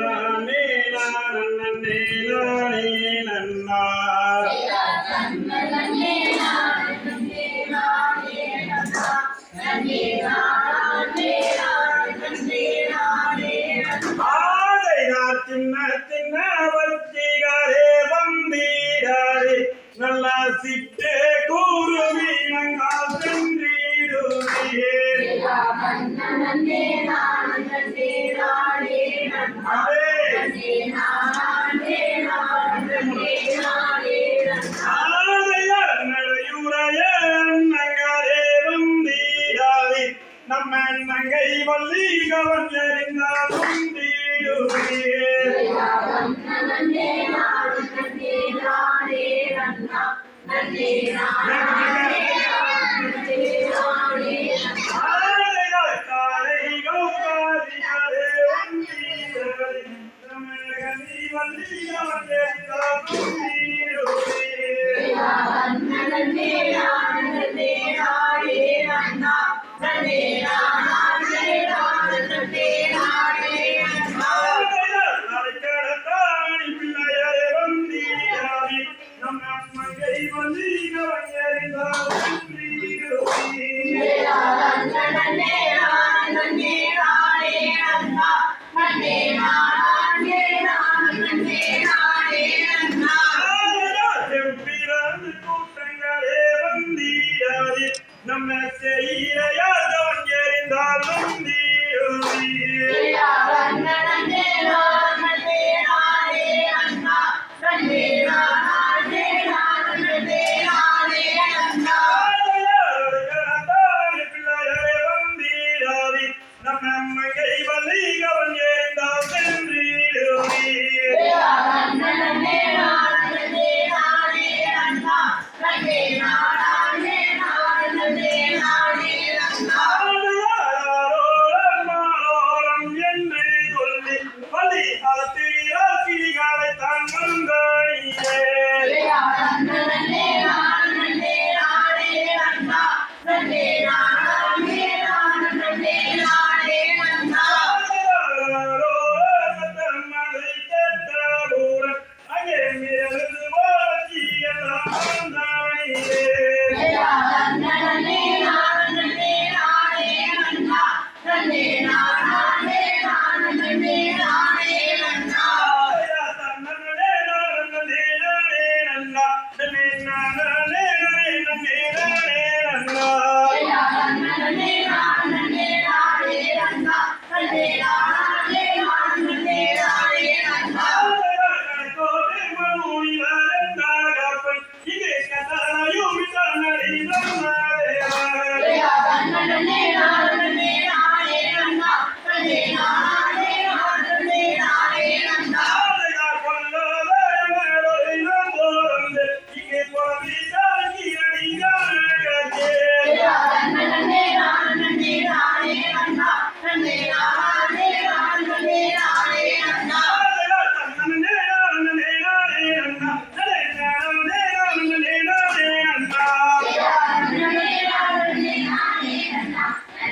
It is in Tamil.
நானே நானே நானே நன்னா ஆதையார் சின்ன சின்ன Amen.